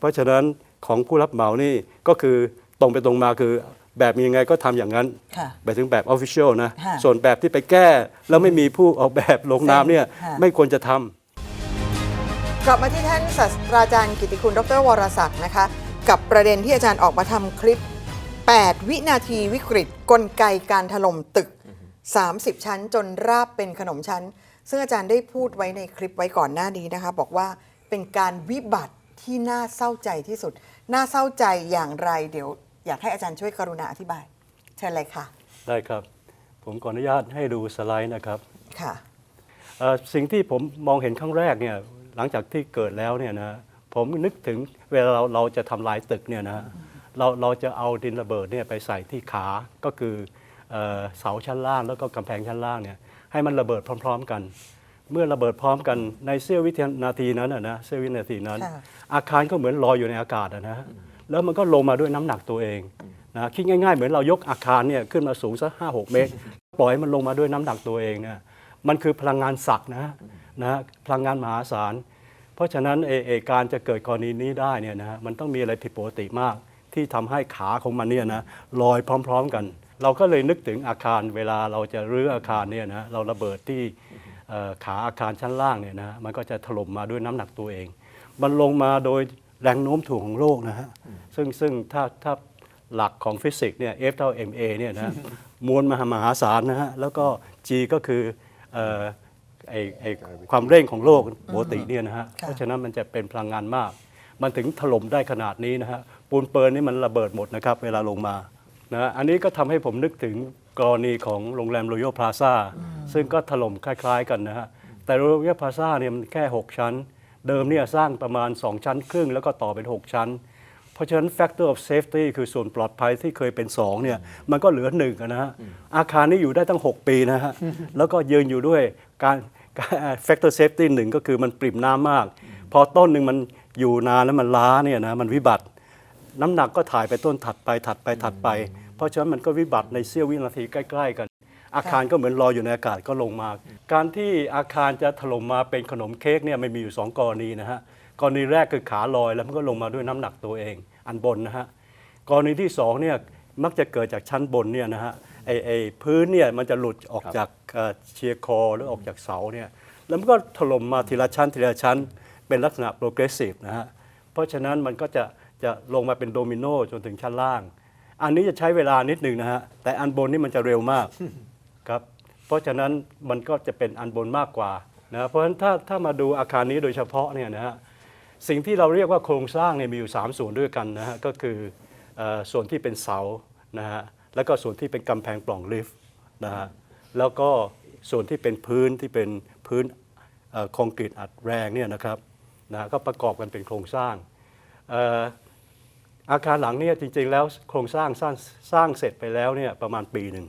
เพราะฉะนั้นของผู้รับเหมานี่ก็คือตรงไปตรงมาคือแบบมียังไงก็ทำอย่างนั้นค่ะไปถึงแบบออฟฟิเชียลนะค่ะส่วนแบบที่ไปแก้ แล้วไม่มีผู้ออกแบบลงนามเนี่ยค่ะไม่ควรจะทำกลับมาที่ท่านศาสตราจารย์กิติคุณดรวรศักดิ์นะคะ กับประเด็นที่อาจารย์ออกมาทำคลิป 8 วินาทีวิกฤตกลไกการถล่มตึก 30 ชั้นจนราบเป็นขนมชั้น ซึ่งอาจารย์ได้พูดไว้ในคลิปไว้ก่อนหน้านี้นะคะ บอกว่าเป็นการวิบัติ ที่น่าเศร้าใจที่สุด น่าเศร้าใจอย่างไร เดี๋ยว อยากให้อาจารย์ช่วยกรุณาอธิบาย เชิญเลยค่ะ ได้ครับ ผมขออนุญาตให้ดูสไลด์นะครับค่ะเอ่อสิ่งที่ผมมองเห็นครั้งแรกเนี่ยหลังจากที่เกิดแล้วเนี่ยนะผมนึกถึงเวลาเราเราจะทำลายตึกเนี่ยนะเราเราจะเอาดินระเบิดเนี่ยไปใส่ที่ขาก็คือเอ่อเสาชั้นล่างแล้วก็กำแพงชั้นล่างเนี่ยให้มันระเบิดพร้อม ๆ กัน เมื่อระเบิดพร้อมกันในเสี้ยววินาทีนั้นนะนะเสี้ยววินาทีนั้นค่ะอาคารก็เหมือนลอยอยู่ในอากาศอะนะแล้วมันก็ลงมาด้วยน้ำหนักตัวเองนะคิดง่ายๆ เหมือนเรายกอาคารเนี่ยขึ้นมาสูงสักห้าหกเมตร ปล่อยให้มันลงมาด้วยน้ำหนักตัวเองเนี่ยมันคือพลังงานศักดิ์นะนะพลังงานมหาศาล เพราะฉะนั้นเอเอการจะเกิดกรณีนี้ได้เนี่ยนะมันต้องมีอะไรผิดปกติมาก ที่ทำให้ขาของมันเนี่ยนะลอยพร้อม ๆ กัน เราก็เลยนึกถึงอาคารเวลาเราจะรื้ออาคารเนี่ยนะเราระเบิดที่เอ่อ ขาอาคารชั้นล่างเนี่ยนะมันก็จะถล่มมาด้วยน้ำหนักตัวเอง มันลงมาโดยแรงโน้มถ่วงของโลกนะฮะซึ่งซึ่งถ้าถ้าหลักของฟิสิกส์เนี่ย F เท่า ma เนี่ยนะมวลมหามหาศาลนะฮะแล้วก็ g ก็คือเอ่อไอไอความเร่งของโลกปกติเนี่ยนะฮะค่ะเพราะฉะนั้นมันจะเป็นพลังงานมาก มันถึงถล่มได้ขนาดนี้นะฮะปูนเปิลนี่มันระเบิดหมดนะครับเวลาลงมานะฮะอันนี้ก็ทำให้ผมนึกถึง กรณีของโรงแรมโรยัลพลาซ่าซึ่งก็ถล่มคล้าย ๆ กันนะฮะ แต่โรยัลพลาซ่าเนี่ยมันแค่ 6 ชั้น เดิมเนี่ยสร้างประมาณ 2 ชั้นครึ่ง แล้วก็ต่อเป็น 6 ชั้น เพราะฉะนั้น factor of safety คือส่วนปลอดภัยที่เคยเป็น 2 เนี่ย มันก็เหลือหนึ่งอะนะฮะ อาคารนี้อยู่ได้ตั้ง 6 ปีนะฮะ แล้วก็ยืนอยู่ด้วยการการ factor safety หนึ่งก็คือมันปริ่มน้ำมาก พอต้นหนึ่งมันอยู่นานแล้วมันล้าเนี่ยนะมันวิบัติ น้ำหนักก็ถ่ายไปต้นถัดไปถัดไปถัดไป เพราะฉะนั้นมันก็วิบัติในเสี้ยววินาทีใกล้ ๆ กัน อาคารก็เหมือนลอยอยู่ในอากาศก็ลงมา การที่อาคารจะถล่มมาเป็นขนมเค้กเนี่ยมันมีอยู่สองกรณีนะฮะกรณีแรกคือขาลอยแล้วมันก็ลงมาด้วยน้ำหนักตัวเอง อันบนนะฮะกรณีที่สองเนี่ยมักจะเกิดจากชั้นบนเนี่ยนะฮะไอไอพื้นเนี่ยมันจะหลุดออกจากเอ่อเชียร์คอหรือออกจากเสาเนี่ยแล้วมันก็ถล่มมาทีละชั้นทีละชั้น เป็นลักษณะโปรเกรสซีฟนะฮะเพราะฉะนั้นมันก็จะจะลงมาเป็นโดมิโนจนถึงชั้นล่าง อันนี้จะใช้เวลานิดหนึ่งนะฮะ แต่อันบนนี่มันจะเร็วมากครับ เพราะฉะนั้นมันก็จะเป็นอันบนมากกว่านะเพราะฉะนั้นถ้าถ้ามาดูอาคารนี้โดยเฉพาะเนี่ยนะฮะสิ่งที่เราเรียกว่าโครงสร้างเนี่ยมีอยู่ 3 ส่วนด้วยกันนะฮะก็คืออส่วนที่เป็นเสานะฮะแล้วก็ส่วนที่เป็นกำแพงปล่องลิฟต์นะฮะแล้วก็ส่วนที่เป็นพื้นที่เป็นพื้นคอนกรีตอัดแรงเนี่ยนะครับนะฮะก็ประกอบกันเป็นโครงสร้าง อ่ออาคารหลังเนี่ยจริง ๆ แล้วโครงสร้างสร้างสร้างเสร็จไปแล้วเนี่ยประมาณปีหนึ่ง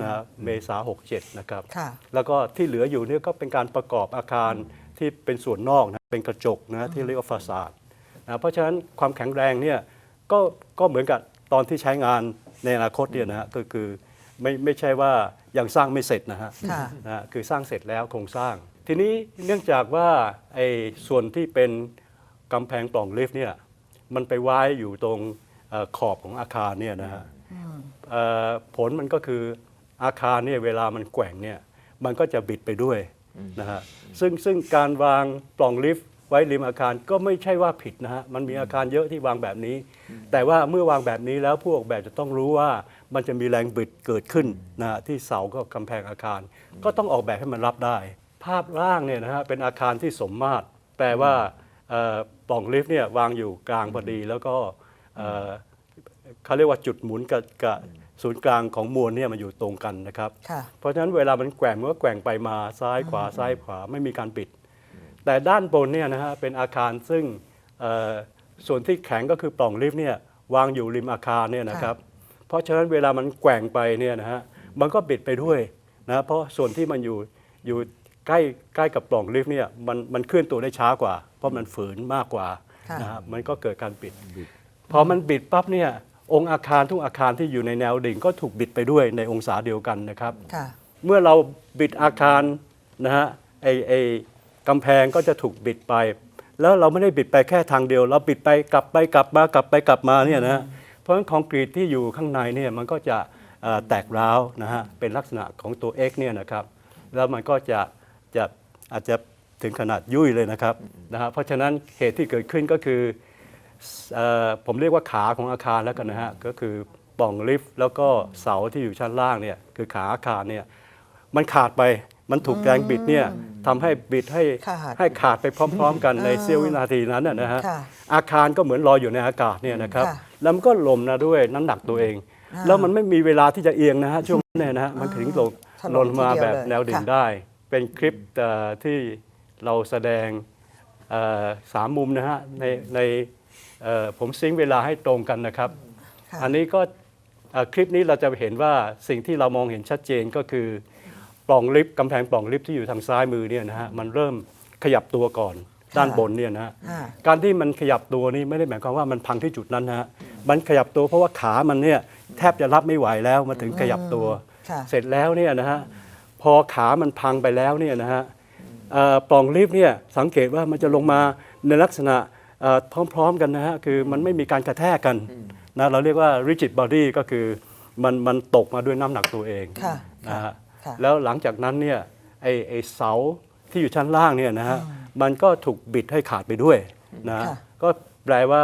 นะฮะเมษา67 นะครับค่ะแล้วก็ที่เหลืออยู่เนี่ยก็เป็นการประกอบอาคารที่เป็นส่วนนอกนะเป็นกระจกนะที่เรียกว่าฟาซาดนะเพราะฉะนั้นความแข็งแรงเนี่ยก็ก็เหมือนกับตอนที่ใช้งานในอนาคตเนี่ยนะฮะก็คือไม่ไม่ใช่ว่ายังสร้างไม่เสร็จนะฮะค่ะนะฮะคือสร้างเสร็จแล้วโครงสร้าง ทีนี้เนื่องจากว่าไอ้ส่วนที่เป็นกำแพงปล่องลิฟต์เนี่ย มันไปไว้อยู่ตรงเออขอบของอาคารเนี่ยนะฮะเอ่อผลมันก็คืออาคารเนี่ยเวลามันแกว่งเนี่ยมันก็จะบิดไปด้วยนะฮะซึ่งซึ่งการวางปล่องลิฟต์ไว้ริมอาคารก็ไม่ใช่ว่าผิดนะฮะมันมีอาคารเยอะที่วางแบบนี้ แต่ว่าเมื่อวางแบบนี้แล้วผู้ออกแบบจะต้องรู้ว่ามันจะมีแรงบิดเกิดขึ้นนะฮะที่เสาก็กำแพงอาคาร ก็ต้องออกแบบให้มันรับได้ ภาพร่างเนี่ยนะฮะเป็นอาคารที่สมมาตรแปลว่าเอ่อ ปล่องลิฟต์เนี่ยวางอยู่กลางพอดี แล้วก็เอ่อเขาเรียกว่าจุดหมุนกับกับศูนย์กลางของมวลเนี่ยมันอยู่ตรงกันนะครับ ค่ะ เพราะฉะนั้นเวลามันแกว่งมันก็แกว่งไปมาซ้ายขวาซ้ายขวาไม่มีการปิด แต่ด้านบนเนี่ยนะฮะเป็นอาคารซึ่งเอ่อส่วนที่แข็งก็คือปล่องลิฟต์เนี่ยวางอยู่ริมอาคารเนี่ยนะครับ เพราะฉะนั้นเวลามันแกว่งไปเนี่ยนะฮะมันก็บิดไปด้วยนะเพราะส่วนที่มันอยู่อยู่ ใกล้ใกล้กับปล่องลิฟต์เนี่ยมันมันเคลื่อนตัวได้ช้ากว่า เพราะมันฝืนมากกว่าค่ะ นะฮะมันก็เกิดการบิด พอมันบิดปั๊บเนี่ยองค์อาคารทุกอาคารที่อยู่ในแนวดิ่งก็ถูกบิดไปด้วยในองศาเดียวกันนะครับ ค่ะ เมื่อเราบิดอาคารนะฮะไอไอกำแพงก็จะถูกบิดไป แล้วเราไม่ได้บิดไปแค่ทางเดียว เราบิดไปกลับไปกลับมากลับไปกลับมาเนี่ยนะเพราะฉะนั้นคอนกรีตที่อยู่ข้างในเนี่ยมันก็จะเอ่อแตกร้าวนะฮะเป็นลักษณะของตัว X เนี่ยนะครับแล้วมันก็จะ จะอาจจะถึงขนาดยุ่ยเลยนะครับนะฮะเพราะฉะนั้นเหตุที่เกิดขึ้นก็คือเอ่อผมเรียกว่าขาของอาคารแล้วกันนะฮะก็คือปล่องลิฟต์แล้วก็เสาที่อยู่ชั้นล่างเนี่ยคือขาอาคารเนี่ยมันขาดไปมันถูกแรงบิดเนี่ยทำให้บิดให้ขาดให้ขาดไปพร้อม ๆ กันในเสี้ยววินาทีนั้นนะนะฮะค่ะอาคารก็เหมือนลอยอยู่ในอากาศเนี่ยนะครับค่ะ แล้วมันก็ลมนะด้วยน้ำหนักตัวเอง แล้วมันไม่มีเวลาที่จะเอียงนะฮะช่วงนั้นเนี่ยนะฮะมันถึงลงถล่มลงมาทีเดียวแบบเลยแนวดิ่งค่ะ ได้ เป็นคลิปเอ่อที่เราแสดงเอ่อสามมุมนะฮะในในเอ่อผมซิงค์เวลาให้ตรงกันนะครับค่ะอันนี้ก็เอ่อคลิปนี้เราจะเห็นว่าสิ่งที่เรามองเห็นชัดเจนก็คือปล่องลิฟต์กำแพงปล่องลิฟต์ที่อยู่ทางซ้ายมือเนี่ยนะฮะมันเริ่มขยับตัวก่อนด้านบนเนี่ยนะฮะอ่าการที่มันขยับตัวนี่ไม่ได้หมายความว่ามันพังที่จุดนั้นนะฮะมันขยับตัวเพราะว่าขามันเนี่ยแทบจะรับไม่ไหวแล้วมันถึงขยับตัวค่ะเสร็จแล้วเนี่ยนะฮะ พอขามันพังไปแล้วเนี่ยนะฮะเอ่อปล่องลิฟต์เนี่ยสังเกตว่ามันจะลงมาในลักษณะเอ่อพร้อมๆกันนะฮะคือมันไม่มีการกระแทกกันนะเราเรียกว่า rigid body ก็คือมันมันตกมาด้วยน้ำหนักตัวเองค่ะนะฮะค่ะแล้วหลังจากนั้นเนี่ยไอไอเสาที่อยู่ชั้นล่างเนี่ยนะฮะมันก็ถูกบิดให้ขาดไปด้วยนะฮะค่ะก็แปลว่า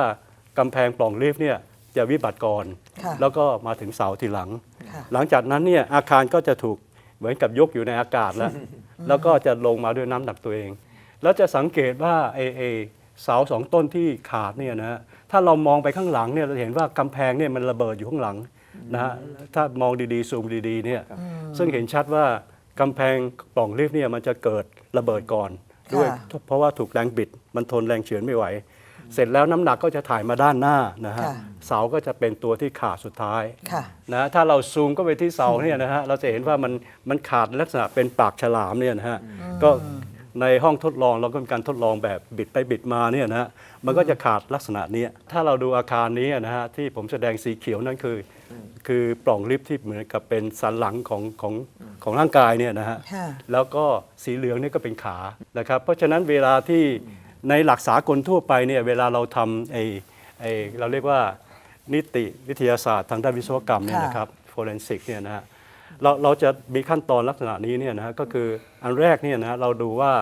กำแพงปล่องลิฟต์เนี่ยจะวิบัติก่อนค่ะแล้วก็มาถึงเสาทีหลังค่ะหลังจากนั้นเนี่ยอาคารก็จะถูก เหมือนกับยกอยู่ในอากาศแล้ว แล้วก็จะลงมาด้วยน้ำหนักตัวเอง แล้วจะสังเกตว่าไอไอเสาสองต้นที่ขาดเนี่ยนะฮะถ้าเรามองไปข้างหลังเนี่ยเราจะเห็นว่ากำแพงเนี่ยมันระเบิดอยู่ข้างหลังนะฮะถ้ามองดีๆซูมดีๆเนี่ยซึ่งเห็นชัดว่ากำแพงปล่องลิฟต์เนี่ยมันจะเกิดระเบิดก่อนด้วยค่ะเพราะว่าถูกแรงบิดมันทนแรงเฉือนไม่ไหว เสร็จแล้วน้ำหนักก็จะถ่ายมาด้านหน้านะฮะค่ะเสาก็จะเป็นตัวที่ขาดสุดท้ายค่ะนะถ้าเราซูมก็ไปที่เสาเนี่ยนะฮะเราจะเห็นว่ามันมันขาดลักษณะเป็นปากฉลามเนี่ยนะฮะก็ในห้องทดลองเราก็มีการทดลองแบบบิดไปบิดมาเนี่ยนะฮะมันก็จะขาดลักษณะเนี้ยถ้าเราดูอาคารนี้นะฮะที่ผมแสดงสีเขียวนั่นคือ คือปล่องลิฟต์ที่เหมือนกับเป็นสันหลังของของของร่างกายเนี่ยนะฮะ ค่ะ แล้วก็สีเหลืองนี่ก็เป็นขานะครับ เพราะฉะนั้นเวลาที่ ในหลักสากลทั่วไปเนี่ยเวลาเราทำไอ้ไอ้เราเรียกว่านิติวิทยาศาสตร์ทางด้านวิศวกรรมเนี่ยค่ะนะครับ forensic เนี่ยนะฮะเราเราจะมีขั้นตอนลักษณะนี้เนี่ยนะฮะก็คืออันแรกเนี่ยนะฮะเราดูว่า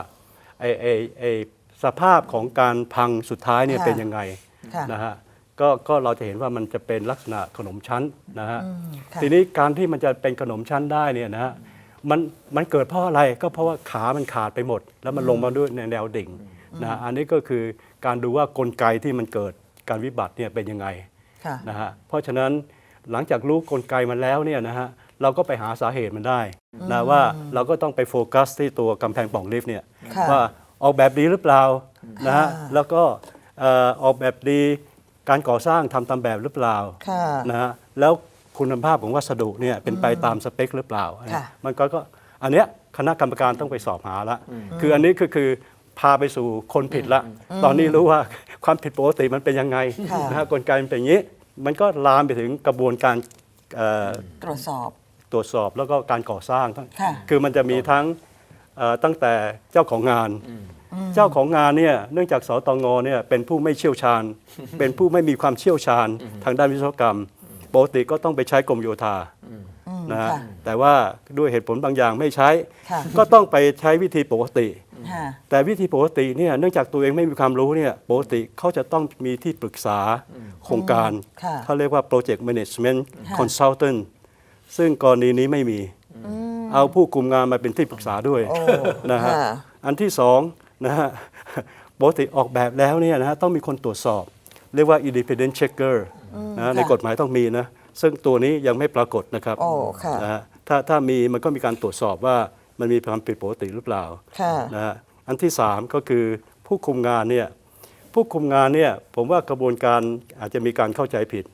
ไอ้ไอ้ไอ้สภาพของการพังสุดท้ายเนี่ยค่ะเป็นยังไงค่ะนะฮะก็ก็เราจะเห็นว่ามันจะเป็นลักษณะขนมชั้นนะฮะอืมค่ะทีนี้การที่มันจะเป็นขนมชั้นได้เนี่ยนะฮะมันมันเกิดเพราะอะไรก็เพราะว่าขามันขาดไปหมด แล้วมันลงมาด้วยในแนวดิ่ง นะฮะอันนี้ก็คือการดูว่ากลไกที่มันเกิดการวิบัติเนี่ยเป็นยังไงค่ะนะฮะเพราะฉะนั้นหลังจากรู้กลไกมันแล้วเนี่ยนะฮะเราก็ไปหาสาเหตุมันได้นะว่าเราก็ต้องไปโฟกัสที่ตัวกำแพงปล่องลิฟต์เนี่ยค่ะว่าออกแบบดีหรือเปล่านะฮะค่ะแล้วก็เอ่อออกแบบดีการก่อสร้างทำตามแบบหรือเปล่าค่ะนะฮะแล้วคุณภาพของวัสดุเนี่ยเป็นไปตามสเปคหรือเปล่าค่ะมันก็ก็อันเนี้ยคณะกรรมการต้องไปสอบหาละคืออันนี้คือคือ พาไปสู่คนผิดละ ตอนนี้รู้ว่าความผิดปกติมันเป็นยังไงค่ะนะฮะกลไกมันเป็นอย่างนี้ มันก็ลามไปถึงกระบวนการเอ่อตรวจสอบ ตรวจสอบแล้วก็การก่อสร้างทั้งค่ะ คือมันจะมีทั้งเอ่อตั้งแต่เจ้าของงาน เจ้าของงานเนี่ยเนื่องจากสตงเนี่ยเป็นผู้ไม่เชี่ยวชาญ เป็นผู้ไม่มีความเชี่ยวชาญทางด้านวิศวกรรมปกติก็ต้องไปใช้กรมโยธาอืมนะฮะค่ะแต่ว่าด้วยเหตุผลบางอย่างไม่ใช้ ค่ะ ก็ต้องไปใช้วิธีปกติค่ะ แต่วิธีปกติเนี่ยเนื่องจากตัวเองไม่มีความรู้เนี่ยปกติเขาจะต้องมีที่ปรึกษาโครงการค่ะเขาเรียกว่า project management ค่ะ consultant ซึ่งกรณีนี้ไม่มี เอาผู้คุมงานมาเป็นที่ปรึกษาด้วยโอ้นะฮะค่ะอันที่สองนะฮะปกติออกแบบแล้วเนี่ยนะฮะต้องมีคนตรวจสอบ เรียกว่า independent checker นะในค่ะกฎหมายต้องมีนะซึ่งตัวนี้ยังไม่ปรากฏนะครับโอ้ค่ะนะฮะถ้าถ้ามีมันก็มีการตรวจสอบว่า มันมีความผิดปกติหรือเปล่าค่ะนะฮะอันที่สามก็คือผู้คุมงานเนี่ยผู้คุมงานเนี่ยผมว่ากระบวนการอาจจะมีการเข้าใจผิด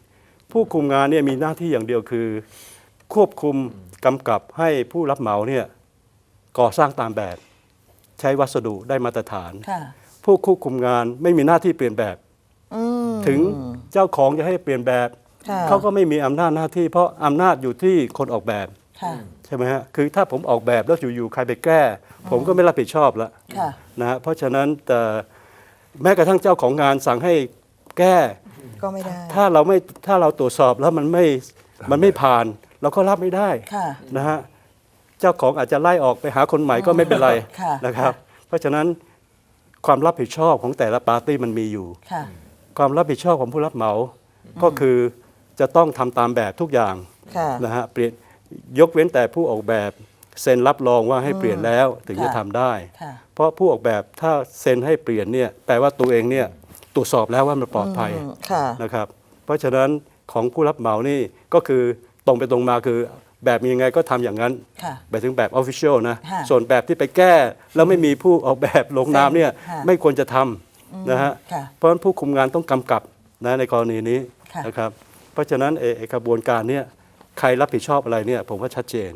ผู้คุมงานเนี่ยมีหน้าที่อย่างเดียวคือ ควบคุมกำกับให้ผู้รับเหมาเนี่ยก่อสร้างตามแบบ ใช้วัสดุได้มาตรฐานค่ะผู้ควบคุมงานไม่มีหน้าที่เปลี่ยนแบบอืมถึงเจ้าของจะให้เปลี่ยนแบบค่ะเขาก็ไม่มีอำนาจหน้าที่ เพราะอำนาจอยู่ที่คนออกแบบค่ะใช่ไหมฮะ คือถ้าผมออกแบบแล้วอยู่ๆใครไปแก้ ผมก็ไม่รับผิดชอบแล้วค่ะนะฮะ เพราะฉะนั้นแต่แม้กระทั่งเจ้าของงานสั่งให้แก้ ก็ไม่ได้ ถ้าเราไม่ถ้าเราตรวจสอบแล้วมันไม่มันไม่ผ่านเราก็รับไม่ได้ค่ะนะฮะ เจ้าของอาจจะไล่ออกไปหาคนใหม่ก็ไม่เป็นไรค่ะนะครับ เพราะฉะนั้นความรับผิดชอบของแต่ละปาร์ตี้มันมีอยู่ค่ะความรับผิดชอบของผู้รับเหมา ก็คือจะต้องทำตามแบบทุกอย่างค่ะนะฮะเปลี่ยน ยกเว้นแต่ผู้ออกแบบเซ็นรับรองว่าให้เปลี่ยนแล้วถึงจะค่ะทำได้ ค่ะเพราะผู้ออกแบบถ้าเซ็นให้เปลี่ยนเนี่ยแปลว่าตัวเองเนี่ยตรวจสอบแล้วว่ามันปลอดภัยอืมค่ะ นะครับ เพราะฉะนั้นของผู้รับเหมานี่ก็คือตรงไปตรงมาคือแบบมียังไงก็ทำอย่างนั้นค่ะไปถึงแบบออฟฟิเชียลนะค่ะส่วนแบบที่ไปแก้แล้วไม่มีผู้ออกแบบลงนามเนี่ยค่ะ ไม่ควรจะทำนะฮะ ค่ะ เพราะฉะนั้นผู้คุมงานต้องกำกับนะในกรณีนี้ค่ะ นะครับ เพราะฉะนั้นเอ่อไอ้กระบวนการเนี่ย ใครรับผิดชอบอะไรเนี่ยผมว่าชัดเจน